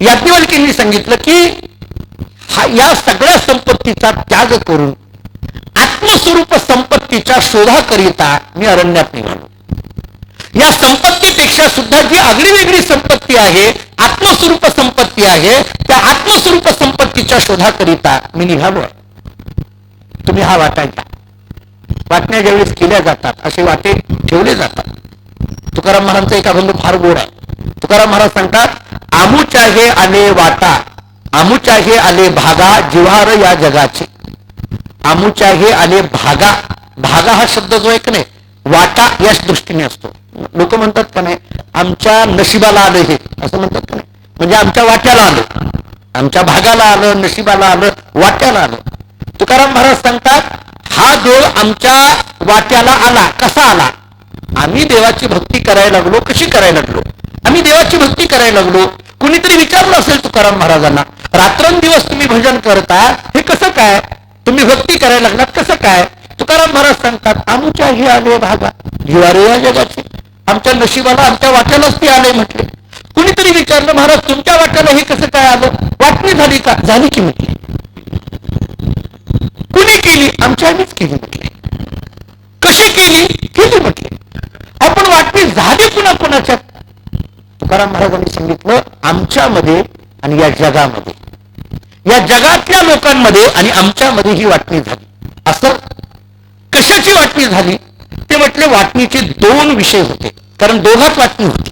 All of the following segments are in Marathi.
याज्ञवल्कींनी सांगितलं की हा या सगळ्या संपत्तीचा त्याग करून आत्मस्वरूप संपत्तीच्या शोधाकरिता मी अरण्यात निघालो. या संपत्तीपेक्षा सुद्धा जी आगळी वेगळी संपत्ती आहे आत्मस्वरूप संपत्ती आहे त्या आत्मस्वरूप संपत्तीच्या शोधाकरिता मी निघालो. तुम्ही हा वाटायचा वाटण्या ज्यावेळेस केल्या जातात असे वाटे ठेवले जातात. तुकाराम महाराजांचा एक अभंग फार गोड आहे. तुकाराम महाराज सांगतात आमुचाहे आले वाटा आमुचाहे आले भागा जिव्हार या जगाचे. आमुचाहे आले भागा भागा हा शब्द जो एक नाही वाटा याच दृष्टीने असतो. लोक म्हणतात का नाही आमच्या नशिबाला आलं हे. असं म्हणतात का नाही म्हणजे आमच्या वाट्याला आलं. आमच्या भागाला आलं नशिबाला आलं वाट्याला आलं. तुकाराम महाराज सांगतात हा दोळ आमच्या वाट्याला आला. कसा आला? आम्ही देवाची भक्ती करायला लागलो कशी करायला लागलो? आम्ही देवाची भक्ती करायला लागलो. कुणीतरी विचारलं असेल तुकाराम महाराजांना रात्रंदिवस तुम्ही भजन करता हे कसं काय? तुम्ही भक्ती करायला लागलात कसं काय? तुकाराम महाराज सांगतात आमच्या हे आले भागा जिवारे या जगाचे. आमच्या नशिबाला आमच्या वाट्यालाच ते आले म्हटले. कुणीतरी विचारलं महाराज तुमच्या वाट्याला हे कसं काय आलं? वाटणी झाली का? झाली की म्हटली. कुणी केली? आमच्या आम्हीच केली म्हटले. कशी केली? केली म्हटले. आपण वाटणी झाली पुन्हा कुणाच्या तुकाराम महाराजांनी सांगितलं आमच्यामध्ये आणि या जगामध्ये. या जगातल्या लोकांमध्ये आणि आमच्यामध्ये ही वाटणी झाली. असं? कशाची वाटणी झाली? ते म्हटले वाटणीचे दोन विषय होते. कारण दोघात वाटणी होती.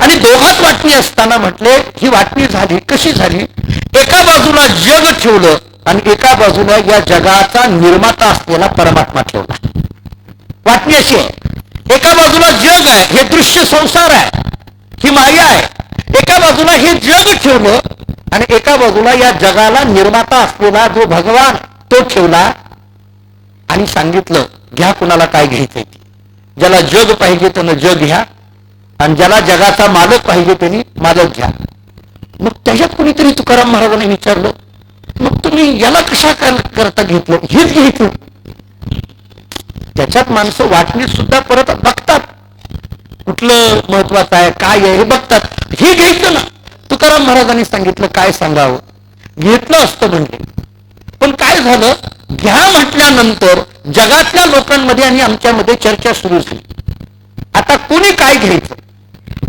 आणि दोघात वाटणी असताना म्हटले ही वाटणी झाली कशी झाली? एका बाजूला जग ठेवलं आणि एका बाजूला या जगाचा निर्माता असलेला परमात्मा ठेवला. वाटणी अशी आहे. एका बाजूला जग आहे हे दृश्य संसार आहे. ही माया आहे. एका बाजूला हे जग ठेवलं आणि एका बाजूला या जगाला निर्माता असलेला जो भगवान तो ठेवला आणि सांगितलं घ्या कुणाला काय घ्यायचंय ज्याला जग पाहिजे त्यानं जग घ्या आणि ज्याला जगाचा मालक पाहिजे त्यांनी मालक घ्या. मग त्याच्यात कुणीतरी तुकाराम महाराजांनी विचारलं मग तुम्ही याला कशा करता घेतलं? हेच घ्यायचं. त्याच्यात माणसं वाटणी सुद्धा परत बघतात. कुठलं महत्वाचं आहे काय आहे हे बघतात. हे घ्यायचं ना. तुकाराम महाराजांनी सांगितलं काय सांगावं? घेतलं असतं म्हणजे. पण काय झालं? घ्या म्हटल्यानंतर जगातल्या लोकांमध्ये आणि आमच्यामध्ये चर्चा सुरू झाली. आता कोणी काय घ्यायचं?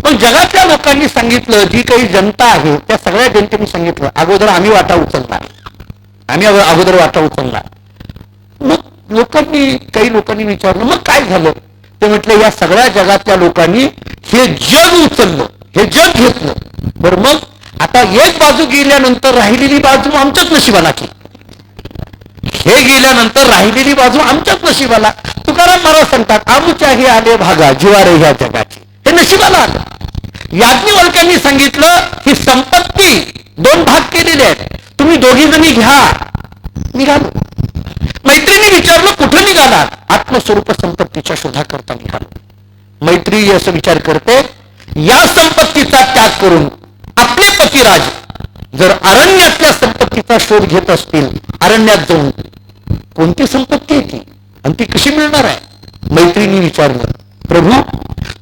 पण जगातल्या लोकांनी सांगितलं जी काही जनता आहे त्या सगळ्या जनतेने सांगितलं अगोदर आम्ही वाटा उचलणार. आम्ही अगोदर वाटा उचलणार. मग लोकांनी काही लोकांनी विचारलं मग काय झालं? ते म्हटलं या सगळ्या जगातल्या लोकांनी हे जग उचललं हे जग घेतलं. बरं मग आता एक बाजू गेल्यानंतर राहिलेली बाजू आमच्याच नशिबाला की हे गेल्यानंतर राहिलेली बाजू आमच्याच नशिबाला. तुकाराम महाराज सांगतात आमच्या हे आले भागा जिवारे ह्या जगाची. हे नशिबाला आलं. याज्ञवल्क्यांनी सांगितलं ही संपत्ती दोन भाग केलेले आहेत. तुम्ही दोघी जणी घ्या. निघालो. मैत्रिणी विचारलं कुठं निघाला? आत्मस्वरूप संपत्तीच्या शोधा करता निघाला. मैत्री असं विचार करते या संपत्तीचा त्याग करून आपले पतिराज जर अरण्यातल्या संपत्तीचा शोध घेत असतील अरण्यात जाऊन कोणती संपत्ती आहे ती? आणि ती कशी मिळणार आहे? मैत्रिणी विचारलं प्रभू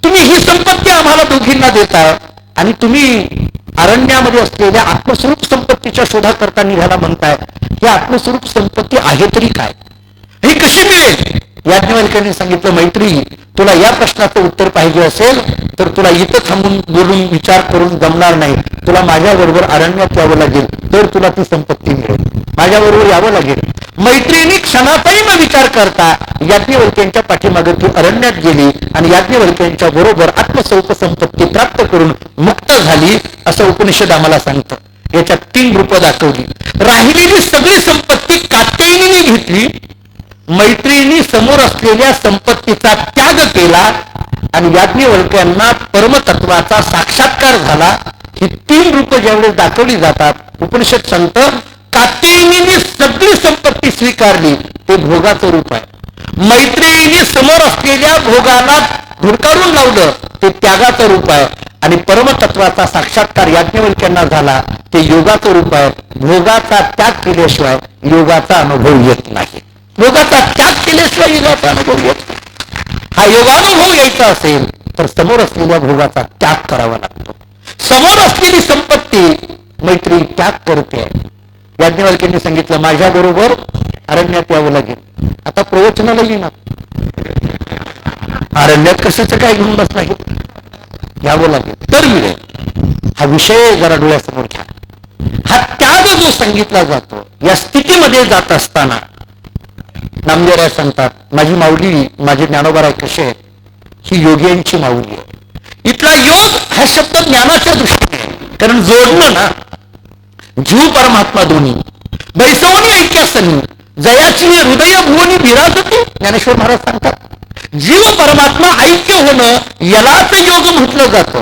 तुम्ही ही संपत्ती आम्हाला दोघींना देता? आणि तुम्ही अरण्यामध्ये असलेल्या आत्मस्वरूप संपत्तीच्या शोधा करता निघाला म्हणताय ही आत्मस्वरूप संपत्ती आहे तरी काय? हे कशी मिळेल? याज्ञवल्क्यांनी सांगितलं मैत्री तुला या प्रश्नाचं उत्तर पाहिजे असेल तर तुला इथं थांबून बोलून विचार करून जमणार नाही. तुला माझ्याबरोबर अरण्यात यावं लागेल तर तुला ती संपत्ती मिळेल. माझ्याबरोबर यावं लागेल. मैत्रिणी क्षणाचाही न विचार करता याज्ञवल्क्यांच्या पाठीमागे ती अरण्यात गेली आणि याज्ञवल्क्यांच्या बरोबर आत्मस्वरूप संपत्ती प्राप्त करून मुक्त झाली असं उपनिषद आम्हाला सांगतं. याच्यात तीन रूपं दाखवली. राहिलेली सगळी संपत्ती कात्यायनीने घेतली. मैत्रिणी समोर असलेल्या संपत्तीचा त्याग केला आणि याज्ञवल्क्यांना परमतत्वाचा साक्षात्कार झाला. ही तीन रूप ज्यावेळेस दाखवली जातात उपनिषद संत कात्यायनीने सगळी संपत्ती स्वीकारली. ते भोगाचं रूप आहे. मैत्रेयीने समोर असलेल्या भोगाला धुडकारून लावलं. ते त्यागाचं रूप आहे. आणि परमतत्वाचा साक्षात्कार याज्ञवल्क्यांना झाला. ते योगाचं रूप आहे. भोगाचा त्याग केल्याशिवाय योगाचा अनुभव येत नाही. भोगाचा त्याग केल्याशिवाय योगाचा अनुभव येत नाही. हा योगानुभव यायचा असेल तर समोर असलेल्या भोगाचा त्याग करावा लागतो. समोर असलेली संपत्ती मैत्री त्याग करते. याज्ञवल्क्यांनी सांगितलं माझ्या बरोबर अरण्यात यावं लागेल. आता प्रवचनाला येणार अरण्यात कशाचं काय घेऊन बसला हे घ्यावं लागेल. तर मिळेल हा विषय जरा डोळ्यासमोर घ्या. हा त्याग जो सांगितला जातो या स्थितीमध्ये जात असताना नामदेवराय सांगतात माझी माऊली माझे ज्ञानोबाराय कसे आहेत? ही योग्यांची माऊली आहे. इथला योग हा शब्द ज्ञानाच्या दृष्टीने आहे. कारण जोडणं ना जीव परमात्मा दोन्ही. बैसवणी ऐक्यासनी जयाची हृदय भुवनी विराजते ज्ञानेश्वर महाराज सांगतात. जीव परमात्मा ऐक्य होणं यालाच योग म्हटलं जातं.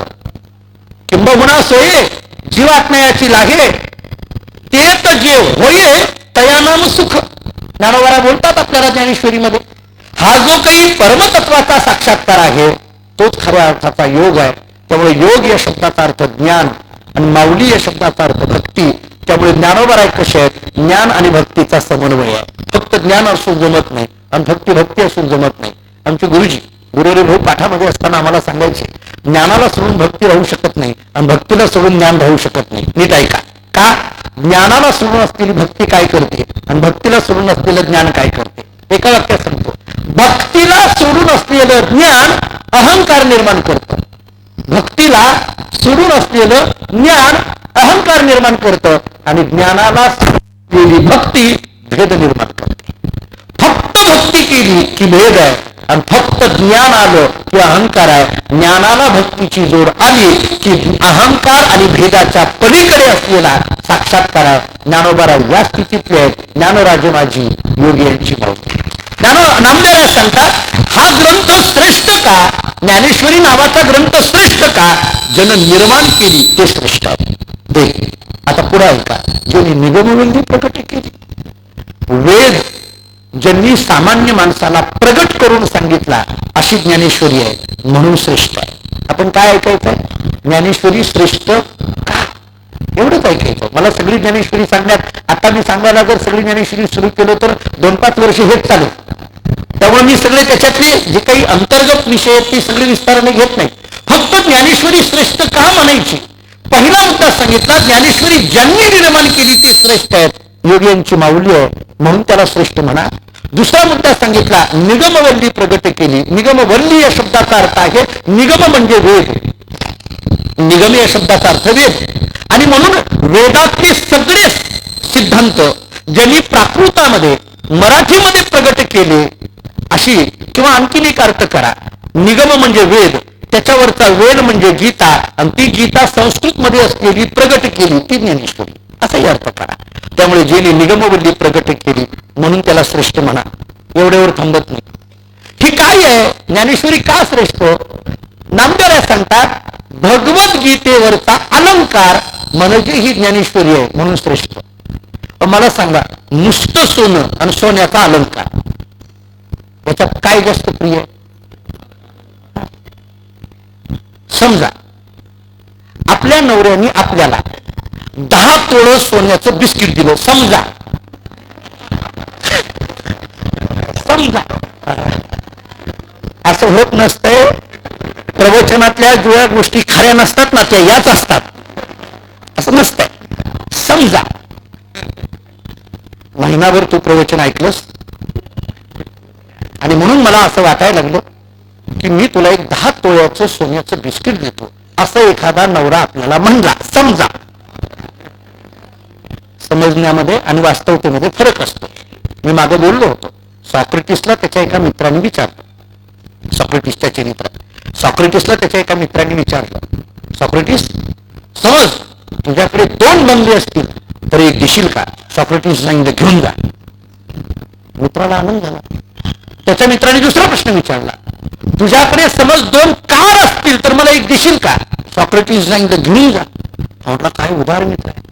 किंबहुना सोये जीवात्मयाची लागे तेच जेव होये तयानाम सुख. ज्ञानोबारा बोलतात आपल्याला ज्ञानेश्वरीमध्ये. हा जो काही परमतत्वाचा साक्षात्कार आहे तोच खऱ्या अर्थाचा योग आहे. त्यामुळे योग या शब्दाचा अर्थ ज्ञान आणि माऊली या शब्दाचा अर्थ भक्ती. त्यामुळे ज्ञानोबर कसे आहेत ज्ञान आणि भक्तीचा समन्वय आहे. फक्त ज्ञान असून जमत नाही आणि भक्ती भक्ती असून जमत नाही. आमचे गुरुजी गुरुरे भाऊ पाठामध्ये असताना आम्हाला सांगायचे ज्ञानाला सोडून भक्ती राहू शकत नाही आणि भक्तीला सोडून ज्ञान राहू शकत नाही. नीट ऐका. का? ज्ञानाला सोडून असलेली भक्ती काय करते? आणि भक्तीला सोडून असलेलं ज्ञान काय करते? एका वाक्यात सांगतो. भक्तीला सोडून असलेलं ज्ञान अहंकार निर्माण करतं. भक्तीला सोडून असलेलं ज्ञान अहंकार निर्माण करतं. आणि ज्ञानाला केली भक्ती भेद निर्माण करते. फक्त भक्ती केली की भेद आहे. आणि फक्त ज्ञान आलं की अहंकार आहे. ज्ञानाला भक्तीची जोड आली की अहंकार आणि भेदाच्या पलीकडे असलेला साक्षात्कार आहे. ज्ञानोबारा या स्थितीतले आहेत. ज्ञानराजे माझी योगी यांची माहिती ज्ञानो नामदेवराज सांगतात हा ग्रंथ श्रेष्ठ का? ज्ञानेश्वरी नावाचा ग्रंथ श्रेष्ठ का? जन निर्माण केली ते श्रेष्ठ आहे. आता पुढे ऐका. ज्यांनी निगमवल्ली प्रकट केली ज्यांनी सामान्य माणसाला प्रगट करून सांगितला अशी ज्ञानेश्वरी आहे म्हणून श्रेष्ठ आहे. आपण काय ऐकायचं ज्ञानेश्वरी श्रेष्ठ का? एवढंच ऐकायचं. मला सगळी ज्ञानेश्वरी सांगण्यात आता मी सांगायला जर सगळी ज्ञानेश्वरी सुरू केलं तर दोन पाच वर्ष हेच चालेल. त्यामुळे मी सगळे त्याच्यातले जे काही अंतर्गत विषय आहेत ते सगळे विस्ताराने घेत नाही. फक्त ज्ञानेश्वरी श्रेष्ठ का म्हणायची? पहिला मुद्दा सांगितला ज्ञानेश्वरी ज्यांनी निर्माण केली ती श्रेष्ठ आहेत. योग्यांची माऊली आहे. म्हणून त्याला श्रेष्ठ म्हणा. दुसरा मुद्दा सांगितला निगमवल्ली प्रगट केली. निगमवल्ली या शब्दाचा अर्थ आहे निगम म्हणजे वेद निगम या शब्दाचा अर्थ वेद आणि म्हणून वेदातले सगळे सिद्धांत ज्यांनी प्राकृतामध्ये मराठीमध्ये प्रगट केले अशी किंवा आणखीन एक अर्थ करा. निगम म्हणजे वेद. त्याच्यावरचा वेद म्हणजे गीता. आणि ती गीता संस्कृतमध्ये असलेली प्रगट केली ती ज्ञानेश्वरी. असाही अर्थ करा. त्यामुळे जेने निगमवल्ली प्रकट केली म्हणून त्याला श्रेष्ठ म्हणा. एवढ्यावर थांबत नाही. ही काय आहे? ज्ञानेश्वरी का श्रेष्ठ? नामदेव सांगतात भगवत गीतेवरचा अलंकार म्हणजे ही ज्ञानेश्वरी आहे म्हणून श्रेष्ठ. मला सांगा नुसतं सोनं आणि सोन्याचा अलंकार याच्यात काय जास्त प्रिय? समजा आपल्या नवऱ्याने आपल्याला दहा तोळ सोन्याचं बिस्किट दिलं. समजा. समजा. असं होत नसतंय. प्रवचनातल्या ज्या गोष्टी खऱ्या नसतात ना त्या याच असतात. असं नसतंय. समजा. महिनाभर तू प्रवचन ऐकलंस. आणि म्हणून मला असं वाटायला लागलं की मी तुला एक दहा तोळ्याचं सोन्याचं बिस्किट देतो. असं एखादा नवरा आपल्याला म्हणला समजा. समजण्यामध्ये आणि वास्तवतेमध्ये फरक असतो. मी मागे बोललो होतो. सॉक्रेटिसला त्याच्या एका मित्राने विचारलं. सॉक्रेटिस त्याचे मित्र. सॉक्रेटिसला त्याच्या एका मित्राने विचारलं. सॉक्रेटिस समज तुझ्याकडे दोन बंदी असतील तर एक देशील का? सॉक्रेटिस सांगितलं घेऊन जा. मित्राला आनंद झाला. त्याच्या मित्राने दुसरा प्रश्न विचारला. तुझ्याकडे समज दोन कार असतील तर मला एक देशील का? सॉक्रेटिस सांगितलं घेऊन जा. म्हटलं काय उदार मित्र आहे.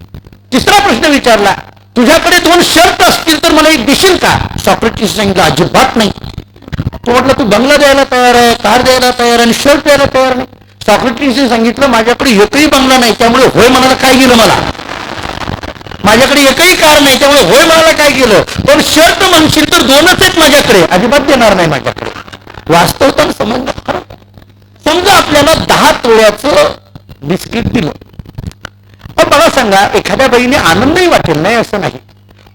तिसरा प्रश्न विचारला तुझ्याकडे दोन शर्ट असतील तर मला एक देशील का? सॉक्रेटिस सांगितलं अजिबात नाही. तो म्हटलं तू बंगला द्यायला तयार आहे कार द्यायला तयार आहे आणि शर्ट द्यायला तयार नाही. सॉक्रेटिसने सांगितलं माझ्याकडे एकही बंगला नाही त्यामुळे होय म्हणाला काय गेलं मला? माझ्याकडे एकही कार नाही त्यामुळे होय म्हणाला काय गेलं? पण शर्ट म्हणशील तर दोनच आहेत माझ्याकडे अजिबात देणार नाही माझ्याकडे. वास्तवता समजणं फरक समजा आपल्याला दहा तोळ्याचं बिस्किट दिलं. पण मला सांगा एखाद्या बाईने आनंदही वाटेल नाही असं नाही.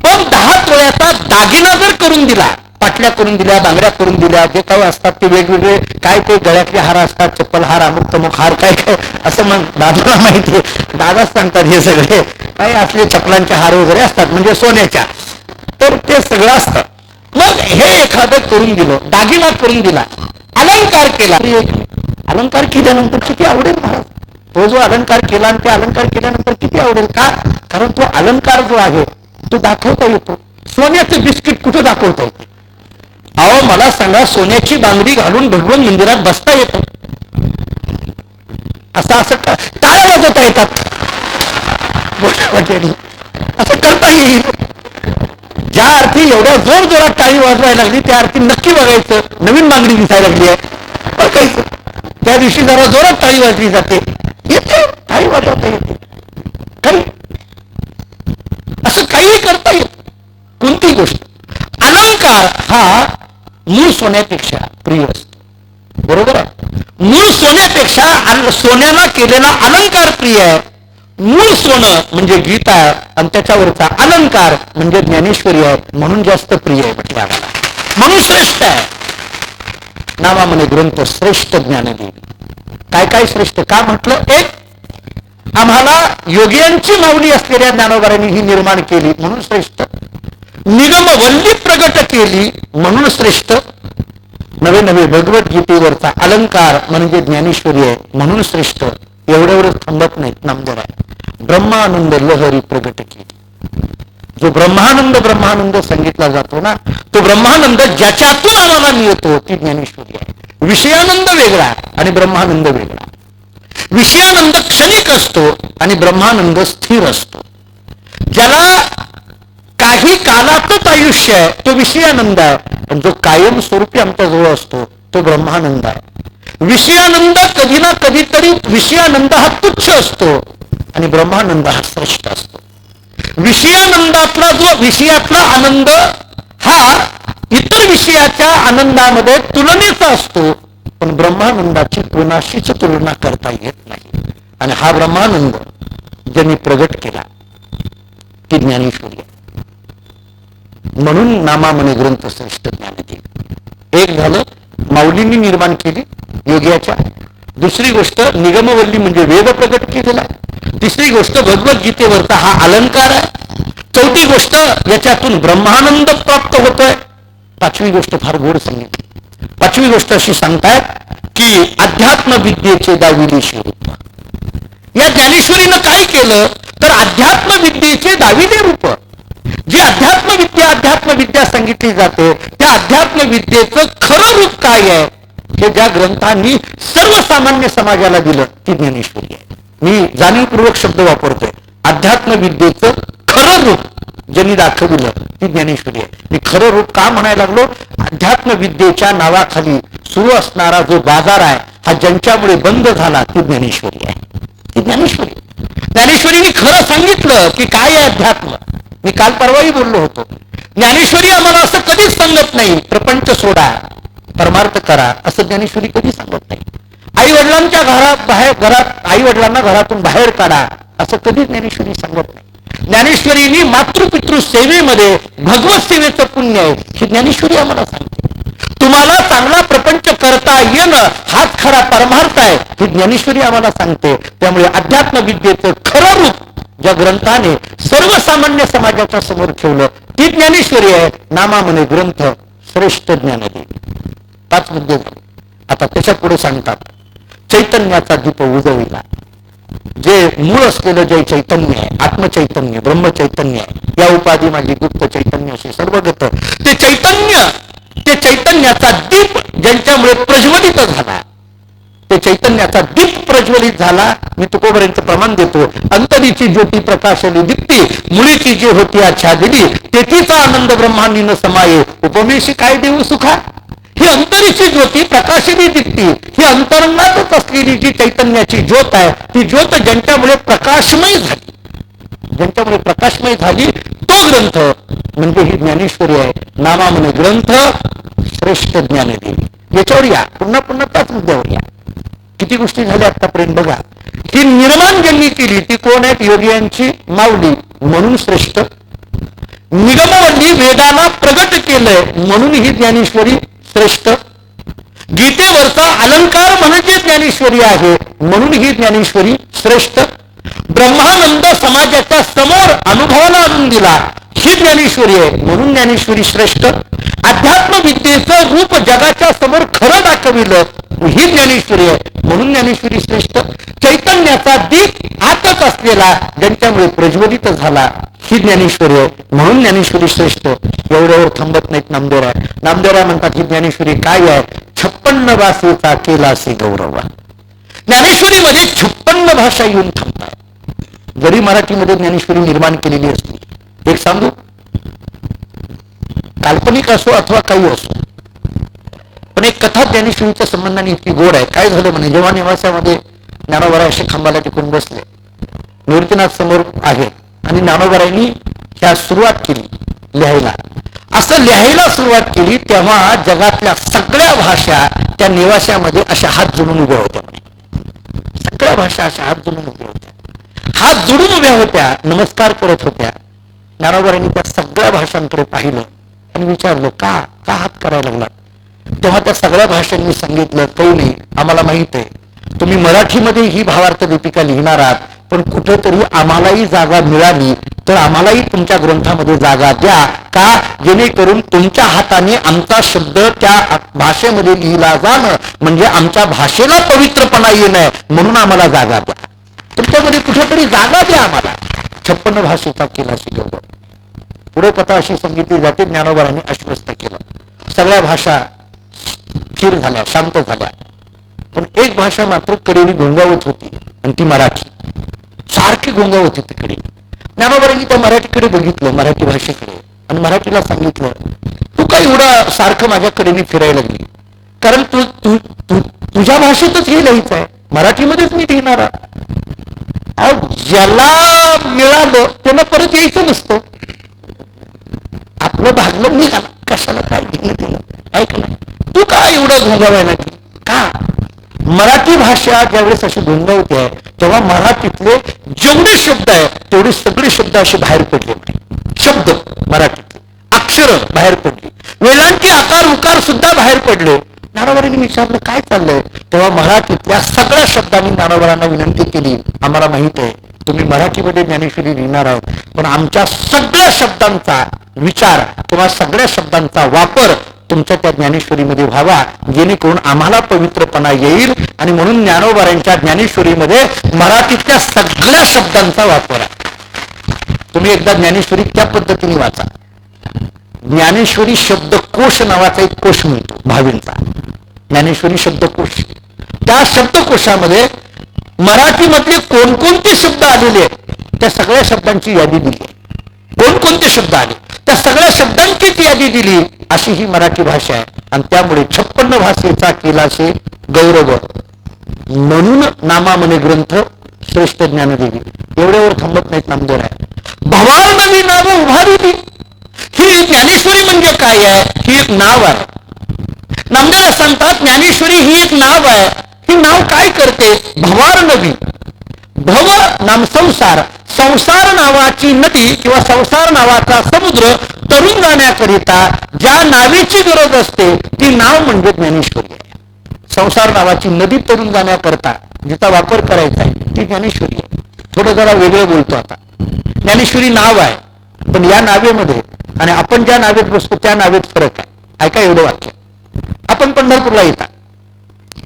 पण दहा तोळ्याचा दागिना जर करून दिला पाटल्या करून दिल्या बांगड्या करून दिल्या जे काही असतात ते वेगवेगळे काय ते गळ्यातले हार असतात चप्पल हार अमुक तमुक हार काय काय असं मग दादाला माहिती दादाच सांगतात हे सगळे. काही असले चपलांचे हार वगैरे असतात म्हणजे सोन्याच्या. तर ते सगळं असतं. मग हे एखादं करून दिलं दागिना करून दिला अलंकार केला. अलंकार केल्यानंतर किती आवडेल महाराज तो जो अलंकार केला आणि ते अलंकार केल्यानंतर किती आवडेल? का? कारण तो अलंकार जो आहे तो दाखवता येतो. सोन्याचं बिस्किट कुठं दाखवता येते? अहो मला सांगा सोन्याची बांगडी घालून भगवान मंदिरात बसता येतं? असं असं टाळ्या वाजवता येतात. असं करता येईल. ज्या अर्थी एवढ्या जोर जोरात टाळी वाजवायला लागली त्या अर्थी नक्की बघायचं. नवीन बांगडी दिसायला लागली आहे. बघायचं. त्या दिवशी जरा जोरात टाळी वाजली जाते. काही वाजवता येते काही. असं काहीही करता येत कोणती गोष्ट. अलंकार हा मूळ सोन्यापेक्षा प्रिय असतो. बरोबर? आहे मूळ सोन्यापेक्षा सोन्याला केलेला अलंकार प्रिय. आहे मूळ सोनं म्हणजे गीता आणि त्याच्यावरचा अलंकार म्हणजे ज्ञानेश्वरी. आहे म्हणून जास्त प्रिय आहे म्हटलं आम्हाला म्हणून श्रेष्ठ आहे. नावा म्हणे ग्रंथ श्रेष्ठ ज्ञान देवी काय काय श्रेष्ठ? का म्हटलं? एक आम्हाला योगियांची माऊली असलेल्या ज्ञानोबारांनी ही निर्माण केली म्हणून श्रेष्ठ. निगम वल्ली प्रगट केली म्हणून श्रेष्ठ. नवे नवे भगवद्गीतेवरचा अलंकार म्हणजे ज्ञानेश्वरी आहे म्हणून श्रेष्ठ. एवढं थांबत नाहीत नामदार आहे ब्रह्मानंद लहरी प्रगट केली. जो ब्रह्मानंद ब्रह्मानंद सांगितला जातो ना तो ब्रह्मानंद ज्याच्यातून आम्हाला मिळतो ती ज्ञानेश्वरी आहे. विषयानंद वेगळा आणि ब्रह्मानंद वेगळा. विषयानंद क्षणिक असतो आणि ब्रह्मानंद स्थिर असतो. ज्याला काही कालातच आयुष्य आहे तो विषयानंद आहे. पण जो कायम स्वरूपी आमच्या जवळ असतो तो ब्रह्मानंद आहे. विषयानंद कधी ना कधीतरी विषयानंद हा तुच्छ असतो आणि ब्रह्मानंद हा श्रेष्ठ असतो. विषयानंदातला जो विषयातला आनंद हा इतर विषयाच्या आनंदामध्ये तुलनेचा असतो. पण ब्रह्मानंदाची कोणाशीच तुलना करता येत नाही. आणि हा ब्रह्मानंद ज्यांनी प्रगट केला ती ज्ञानेश्वरी म्हणून म्हणून नामामने ग्रंथ श्रेष्ठ ज्ञानदेव एक झालं माऊलींनी निर्माण केली योग्याच्या. दुसरी गोष्ट निगमवल्ली म्हणजे वेद प्रगट केलेला तिसरी गोष्ट भगवद्गीतेवरचा हा अलंकार आहे. चौथी गोष्ट याच्यातून ब्रह्मानंद प्राप्त होतोय. पाचवी गोष्ट फार गोड सांगितली. पाचवी गोष्ट अशी सांगतायत की अध्यात्म विद्येचे दाविली स्वरूप या ज्ञानेश्वरीनं काय केलं? तर अध्यात्म विद्येचे दाविले रूप. जी अध्यात्म विद्या अध्यात्म विद्या सांगितली जाते त्या अध्यात्म विद्येचं खरं रूप काय आहे? हे ज्या ग्रंथांनी सर्वसामान्य समाजाला दिलं ती ज्ञानेश्वरी आहे. मी जाणीवपूर्वक शब्द वापरतोय. अध्यात्म विद्येचं खरं रूप. ज्यांनी दाखवलं ती ज्ञानेश्वरी आहे. मी खरं रूप का म्हणायला लागलो? अध्यात्म विद्येच्या नावाखाली सुरू असणारा जो बाजार आहे हा ज्यांच्यामुळे बंद झाला ती ज्ञानेश्वरी आहे. ती ज्ञानेश्वरी. ज्ञानेश्वरीने खरं सांगितलं की काय आहे अध्यात्म? मी काल परवाही बोललो होतो. ज्ञानेश्वरी आम्हाला असं कधीच सांगत नाही प्रपंच सोडा परमार्थ करा असं ज्ञानेश्वरी कधी सांगत नाही. आई वडिलांच्या घरात बाहेर घरात आई वडिलांना घरातून बाहेर काढा असं कधी ज्ञानेश्वरी सांगत नाही. ज्ञानेश्वरीनी मातृपितृ सेवेमध्ये भगवत सेवेचं पुण्य आहे ज्ञानेश्वरी आम्हाला सांगते तुम्हाला चांगला प्रपंच करता येणं हाच खरा परमार्थ आहे हे ज्ञानेश्वरी आम्हाला सांगते. त्यामुळे अध्यात्म विद्येचं खरं रूप ज्या ग्रंथाने सर्वसामान्य समाजाच्या समोर ठेवलं ती ज्ञानेश्वरी आहे. नामा म्हणे ग्रंथ श्रेष्ठ ज्ञानदेवी. पाच मुद्दे झाले. आता त्याच्या पुढे सांगतात. चैतन्याचा दीप उजविला जे मूळ असलेलं जे चैतन्य आहे आत्मचैतन्य ब्रह्मचैतन्य आहे या उपाधी माझी गुप्त चैतन्य असे सर्वगत ते चैतन्य ते चैतन्याचा दीप ज्यांच्यामुळे प्रज्वलित झाला ते चैतन्याचा दीप प्रज्वलित झाला मी तुकोबऱ्यांचं प्रमाण देतो. अंतरीची ज्योती प्रकाशली दीप्ती मुळीची जी होती आच्छा दिली तेथीचा आनंद ब्रह्मांनी न समाये. उपमेशी काय देऊ सुखा? ही अंतरीची ज्योती प्रकाशनी दिसती. ही अंतरंगातच असलेली जी चैतन्याची ज्योत आहे ती ज्योत ज्यांच्यामुळे प्रकाशमय झाली. ज्यांच्यामुळे प्रकाशमय झाली तो ग्रंथ म्हणजे ही ज्ञानेश्वरी आहे. नामा म्हणे ग्रंथ श्रेष्ठ ज्ञानदेवी. याच्यावर या. पुन्हा पुन्हा त्याच मुद्द्यावर या. किती गोष्टी झाल्या आतापर्यंत बघा. ही निर्माण ज्यांनी केली ती कोण आहेत? योगियांची माऊली म्हणून श्रेष्ठ. निगमवल्ली वेदाला प्रगट केलंय म्हणून ही ज्ञानेश्वरी श्रेष्ठ. गीतेवरचा अलंकार म्हणजे ज्ञानेश्वरी आहे. म्हणून ही ज्ञानेश्वरी श्रेष्ठ. ब्रह्मानंद समाजाच्या समोर अनुभवाला आणून दिला. ही ज्ञानेश्वरी आहे. म्हणून ज्ञानेश्वरी श्रेष्ठ. अध्यात्म विद्येचं रूप जगाच्या समोर खरं दाखविलं. ही ज्ञानेश्वरी आहे म्हणून ज्ञानेश्वरी श्रेष्ठ. चैतन्याचा दीप आतच असलेला ज्यांच्यामुळे प्रज्वलित झाला ही ज्ञानेश्वरी आहे म्हणून ज्ञानेश्वरी श्रेष्ठ. एवढ्यावर थांबत नाहीत नामदोरा नामदोरा म्हणतात ही ज्ञानेश्वरी काय आहे? छप्पन्न भाषेचा असे गौरव ज्ञानेश्वरीमध्ये छप्पन्न भाषा येऊन थांबतात. जरी मराठीमध्ये ज्ञानेश्वरी निर्माण केलेली असली. एक सांगू? काल्पनिक असो अथवा काही असो. पण एक कथा ज्ञानेश्वरीच्या संबंधाने इतकी गोड आहे. काय झालं म्हणे? जेव्हा निवासामध्ये ज्ञानोबरा असे खांबाला टिकून बसले. निवृत्तीनाथ समोर आहे. आणि ज्ञानोबरांनी ह्या सुरुवात केली लिहायला. असं लिहायला सुरुवात केली तेव्हा जगातल्या सगळ्या भाषा त्या निवासामध्ये अशा हात जोडून उभ्या होत्या सगळ्या भाषा अशा हात जोडून उभ्या होत्या. हात जोडून उभ्या होत्या नमस्कार करत होत्या. ज्ञानोबरांनी त्या सगळ्या भाषांकडे पाहिलं. आणि विचारलं का? का हात करायला लागला तेव्हा त्या सगळ्या भाषांनी सांगितलं काही नाही आम्हाला माहीत आहे तुम्ही मराठीमध्ये ही भावार्थ दीपिका लिहिणार आहात पण कुठेतरी आम्हालाही जागा मिळाली तर आम्हालाही तुमच्या ग्रंथामध्ये जागा द्या का? जेणेकरून तुमच्या हाताने आमचा शब्द त्या भाषेमध्ये लिहिला जाणं म्हणजे आमच्या भाषेला पवित्रपणा येणं म्हणून आम्हाला जागा द्या. तुमच्यामध्ये कुठेतरी जागा द्या आम्हाला. छप्पन्न भाषेचा केला शिकवलं पुढे कथा अशी सांगितली जाते ज्ञानोबरांनी आश्वस्त केलं. सगळ्या भाषा स्थिर झाल्या शांत झाल्या. पण एक भाषा मात्र कडेने घोंगावत होती आणि ती मराठी. सारखी घोंगावत होती कडे. ज्ञानोबरांनी त्या मराठीकडे बघितलं मराठी भाषेकडे. आणि मराठीला सांगितलं तू काय एवढा सारखं माझ्याकडेने फिरायला लागली? कारण तू तू तू तुझ्या भाषेतच हे लिहायचं आहे. मराठीमध्येच मी लिहिणार. ज्याला मिळालं त्याला परत यायचं नसतं. आपलं भागलं निघालं कशाला काय घेतलं तिला ऐकलं तू का एवढं घोंगावायला का? मराठी भाषा ज्यावेळेस अशी घोंगावते तेव्हा मराठीतले जेवढे शब्द आहेत तेवढे सगळे शब्द असे बाहेर पडले शब्द मराठीतले. अक्षर बाहेर पडली. वेलांचे आकार उकार सुद्धा बाहेर पडले. ज्ञानोबरांनी विचारलं काय चाललंय? तेव्हा मराठीतल्या सगळ्या शब्दांनी ज्ञानोबरांना विनंती केली. आम्हाला माहीत आहे तुम्ही मराठीमध्ये ज्ञानेश्वरी लिहिणार आहोत पण आमच्या सगळ्या शब्दांचा विचार किंवा सगळ्या शब्दांचा वापर तुमच्या त्या ज्ञानेश्वरीमध्ये व्हावा जेणेकरून आम्हाला पवित्रपणा येईल आणि म्हणून ज्ञानोबारांच्या ज्ञानेश्वरीमध्ये मराठीतल्या सगळ्या शब्दांचा वापर आहे. तुम्ही एकदा ज्ञानेश्वरी त्या पद्धतीने वाचा. ज्ञानेश्वरी शब्दकोश नावाचा एक कोश मिळतो भावींचा. ज्ञानेश्वरी शब्दकोश. त्या शब्दकोशामध्ये मराठीमधले कोणकोणते शब्द आलेले आहेत त्या सगळ्या शब्दांची यादी दिली कोणकोणते शब्द आले? त्या सगळ्या शब्दांचीच यादी दिली. अशी ही मराठी भाषा आहे. आणि त्यामुळे छप्पन्न भाषेचा केलाशे गौरव. म्हणून नामामने ग्रंथ श्रेष्ठ ज्ञानदेवी. एवढ्यावर थांबत नाहीत नामदेव आहे भवार नाव उभारी ही ज्ञानेश्वरी म्हणजे काय आहे? ही एक नाव आहे. नामदेव सांगतात ज्ञानेश्वरी ही एक नाव आहे. ही नाव काय करते? भवार नवी भव नाम संसार नावाची नदी किंवा संसार नावाचा समुद्र तरुण जाण्याकरिता ज्या नावेची गरज असते ती नाव म्हणजे ज्ञानेश्वरी. आहे संसार नावाची नदी तरुण जाण्याकरता जिचा वापर करायचा आहे ती ज्ञानेश्वरी. आहे थोडं जरा वेगळं बोलतो आता. ज्ञानेश्वरी नाव आहे पण या नावेमध्ये आणि आपण ज्या नावेत बसतो त्या नावेत फरक आहे. ऐका एवढं वाक्य. आपण पंढरपूरला येता.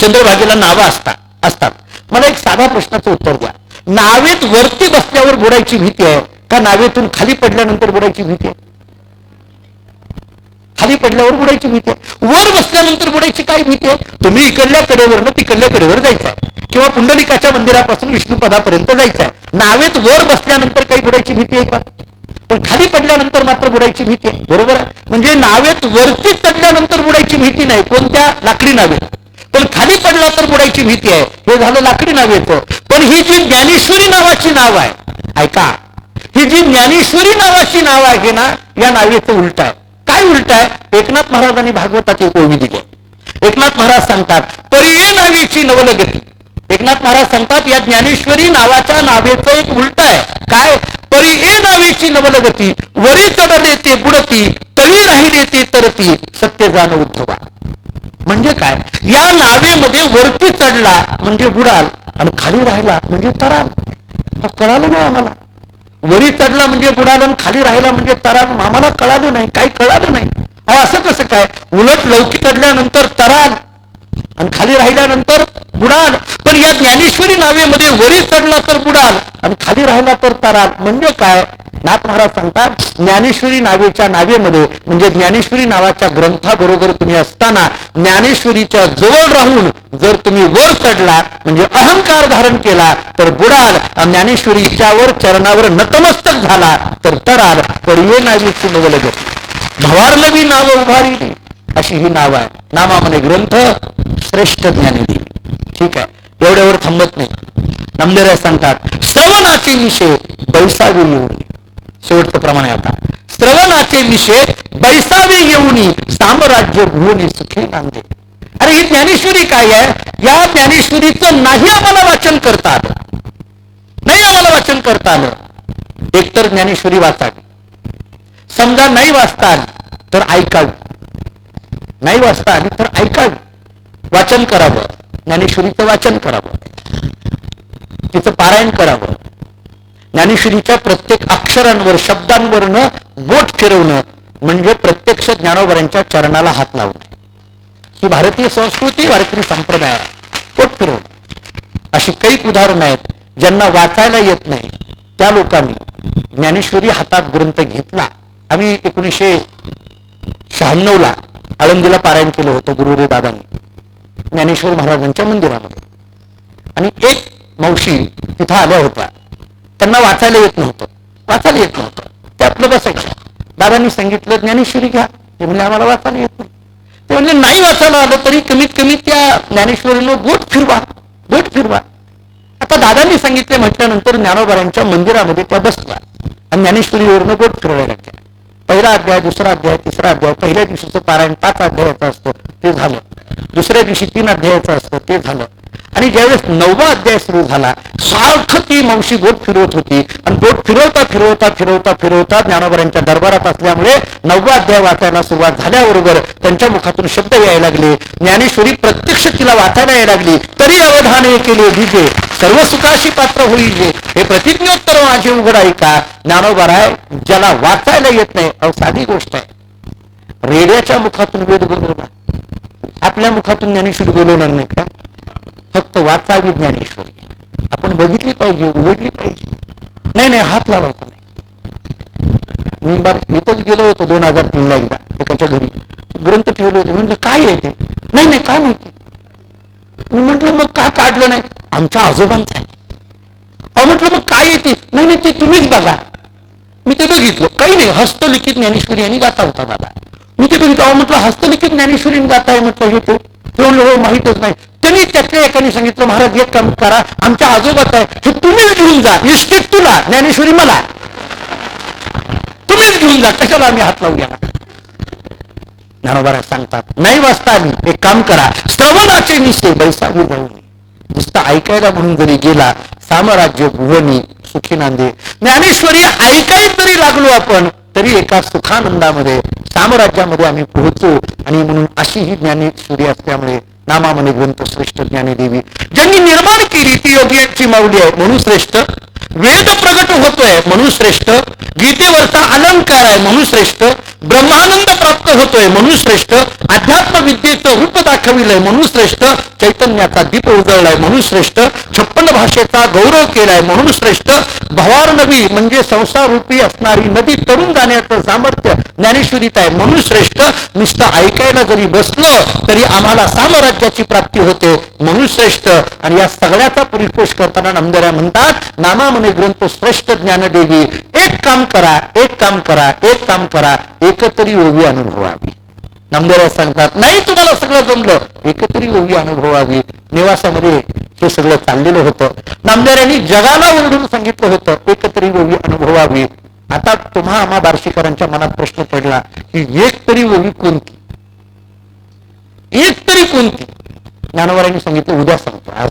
चंद्रभागेला नावं असतात असतात. मला एक साधा प्रश्नाचं उत्तर द्या. नावेत वरती बसल्यावर बुडायची भीती आहे. का नावेतून खाली पडल्यानंतर बुडायची भीती आहे? खाली पडल्यावर बुडायची भीती आहे. वर बसल्यानंतर बुडायची काय भीती आहे? तुम्ही इकडल्या कडेवरनं तिकडल्या कडेवर जायचं आहे. किंवा पुंडलिकाच्या मंदिरापासून विष्णुपदापर्यंत जायचं आहे. नावेत वर बसल्यानंतर काही बुडायची भीती आहे का? पण खाली पडल्यानंतर मात्र बुडायची भीती आहे. बरोबर आहे? म्हणजे नावेत वरती चढल्यानंतर बुडायची भीती नाही. कोणत्या? लाकडी नावेत. पण खाली पडला तर बुडायची भीती आहे. हे झालं लाकडी नाव येतं. पण ही जी ज्ञानेश्वरी नावाची नाव आहे ऐका. ही जी ज्ञानेश्वरी नावाची नाव आहे ना या नावेचं उलट आहे. काय उलट आहे? एकनाथ महाराजांनी भागवताची ओळी दिली. एकनाथ महाराज सांगतात परिये नावेची नवलगती. एकनाथ महाराज सांगतात या ज्ञानेश्वरी नावाच्या नावेचं एक उलट आहे. काय? परी नावेची नवलगती वरी चढले ते बुडती तळी राहिले ते तरती सत्य जाण उद्धवा. म्हणजे काय? या नावेमध्ये वरती चढला म्हणजे बुडाल आणि खाली राहिला म्हणजे तराल. कळालं नाही आम्हाला. वरी चढला म्हणजे बुडाल आणि खाली राहिला म्हणजे तराल. आम्हाला कळालं नाही. काही कळालं नाही. असं कसं काय? उलट लौकी चढल्यानंतर तराल. आणि खाली राहिल्यानंतर बुडाल पण या ज्ञानेश्वरी नावेमध्ये वरी चढला तर बुडाल आणि खाली राहिला तर तराल म्हणजे काय? नाथ महाराज सांगतात ज्ञानेश्वरी नावेच्या नावेमध्ये म्हणजे ज्ञानेश्वरी नावाच्या ग्रंथाबरोबर तुम्ही असताना ज्ञानेश्वरीच्या जवळ राहून जर तुम्ही वर चढला म्हणजे अहंकार धारण केला तर बुडाल ज्ञानेश्वरीच्या वर चरणावर नतमस्तक झाला तर तराल पर ये नावेची नवलगत. भवारलवी नाव उभारी अशी ही नाव आहे नामामध्ये ग्रंथ श्रेष्ठ ज्ञानी ठीक आहे? एवढ्यावर थांबत नाही. नामदेव सांगतात श्रवणाचे निषेध बैसावी येऊन. शेवटचं प्रमाण आहे आता. श्रवणाचे विषय बैसावे येऊनी. साम्राज्य भुवनी सुखी नांदे. अरे ही ज्ञानेश्वरी काय आहे? या ज्ञानेश्वरीचं नाही आम्हाला वाचन करता आलं. नाही आम्हाला वाचन करता आलं. एकतर ज्ञानेश्वरी वाचावी. समजा नाही वाचता आली तर ऐकावी. नाही वाचता आली तर ऐकावी वाचन करावं. ज्ञानेश्वरीचं वाचन करावं. तिचं पारायण करावं. ज्ञानेश्वरीच्या प्रत्येक अक्षरांवर शब्दांवरनं बोट फिरवणं म्हणजे प्रत्यक्ष ज्ञानोबरांच्या चरणाला हात लावणं. ही भारतीय संस्कृती भारतीय संप्रदाय. आहे. बोट फिरवणं. अशी काही उदाहरणं आहेत ज्यांना वाचायला येत नाही. त्या लोकांनी ज्ञानेश्वरी हातात ग्रंथ घेतला. आम्ही एकोणीसशे शहाण्णव ला आळंदीला पारायण केलं होतं गुरुरे दादांनी. ज्ञानेश्वर महाराजांच्या मंदिरामध्ये. आणि एक मावशी तिथं आल्या होत्या. त्यांना वाचायला येत नव्हतं. वाचायला येत नव्हतं. ते आपलं बसायचं दादांनी सांगितलं ज्ञानेश्वरी घ्या. ते म्हणजे आम्हाला वाचायला येत नाही. ते म्हणजे नाही वाचायला आलं तरी कमीत कमी त्या ज्ञानेश्वरीला बोट फिरवा. बोट फिरवा. आता दादांनी सांगितले म्हटल्यानंतर ज्ञानोबारांच्या मंदिरामध्ये त्या बसल्या. आणि ज्ञानेश्वरीवरनं बोट फिरवायला लागल्या. पहिला अध्याय दुसरा अध्याय तिसरा अध्याय पहिल्या दिवशीचं पारायण पाच अध्यायाचं असतं ते झालं. दुसऱ्या दिवशी तीन अध्यायाचं असतं ते झालं. आणि ज्यावेळेस नववा अध्याय सुरू झाला सारखं ती मावशी बोट फिरवत होती. आणि बोट फिरवता फिरवता फिरवता फिरवता ज्ञानोबरांच्या दरबारात असल्यामुळे नववा अध्याय वाचायला सुरुवात झाल्याबरोबर त्यांच्या मुखातून शब्द यायला लागले. ज्ञानेश्वरी प्रत्यक्ष तिला वाचायला यायला लागली. तरी अवधाने केले दिजे सर्व सुखाशी पात्र होईल हे प्रतिज्ञोत्तर माझे उघड ऐका. ज्ञानोबर ज्ञानोबराय ज्याला वाचायला येत नाही अहो साधी गोष्ट आहे. रेड्याच्या मुखातून वेद बोलवला. आपल्या मुखातून ज्ञानेश्वरी बोलवणार नाही का? फक्त वाचावी ज्ञानेश्वरी. आपण बघितली पाहिजे उघडली पाहिजे. नाही नाही हात लावायचा नाही. मी बार इथंच गेलो होतो दोन हजार तीनला एकदा एकाच्या घरी. ग्रंथ ठेवले होते. म्हणलं काय आहे ते? नाही नाही काय माहिती? मी म्हटलं मग का काढलं नाही? आमच्या आजोबांचा आहे. अहो म्हटलं मग काय येते नाही नाही ते तुम्हीच बघा. मी ते बघितलं काही नाही हस्तलिखित ज्ञानेश्वरी यांनी गाता होता मला. मी ते बघितलं अहो म्हटलं हस्तलिखित ज्ञानेश्वरी गाताय म्हटलं हे तो म्हणलं हो माहीतच नाही. त्यांनी त्यातल्या एकाने सांगितलं महाराज एक काम करा आमच्या आजोबाच आहे हे तुम्हीच घेऊन जा इस्टेट तुला ज्ञानेश्वरी मला. तुम्हीच घेऊन जा कशाला आम्ही हात लावू गेला ज्ञानोबारा सांगतात नाही वाचता एक काम करा श्रवणाचे निश्चय बैसावी जाऊ नुसतं ऐकायला म्हणून जरी गेला साम्राज्य भुवनी सुखी नांदे ज्ञानेश्वरी ऐकाय जरी लागलो आपण तरी एका सुखानंदामध्ये साम्राज्यामध्ये आम्ही पोहोचू आणि म्हणून अशी ही ज्ञानेश्वरी असल्यामुळे नामामने गुंत श्रेष्ठ ज्ञानी देवी ज्यांनी निर्माण केली ती योगियांची माऊली आहे म्हणून श्रेष्ठ वेद प्रगट होतोय म्हणून श्रेष्ठ. गीतेवरचा अलंकार आहे म्हणून श्रेष्ठ. ब्रह्मानंद प्राप्त होतोय म्हणून श्रेष्ठ. अध्यात्म विद्येचं रूप दाखविलंय म्हणून श्रेष्ठ. चैतन्याचा दीप उजळलाय म्हणून श्रेष्ठ. छप्पन भाषेचा गौरव केलाय म्हणून श्रेष्ठ. भवार नवी म्हणजे संसार रूपी असणारी नदी तरुण जाण्याचं सामर्थ्य ज्ञानेश्वरीत आहे म्हणून श्रेष्ठ. नुसतं ऐकायला जरी बसलं तरी आम्हाला साम्राज्याची प्राप्ती होते म्हणून श्रेष्ठ. आणि या सगळ्याचा परिपोष करताना नामदऱ्या म्हणतात नामा नामामने ग्रंथ श्रेष्ठ ज्ञानदेवी एक काम करा एक काम करा एक काम करा एकतरी ओवी अनुभवावी. नामदेव सांगतात नाही तुम्हाला सगळं जमलं एकतरी ओवी अनुभवावी. निवासामध्ये हे सगळं चाललेलं होतं. नामदेवांनी जगाला ओरडून सांगितलं होतं एकतरी ओवी अनुभवावी. आता तुम्हा आम्हा बार्शीकरांच्या मनात प्रश्न पडला की एक तरी ओवी कोणती? एक तरी कोणती? ज्ञानवरांनी सांगितलं उद्या सांगतो आज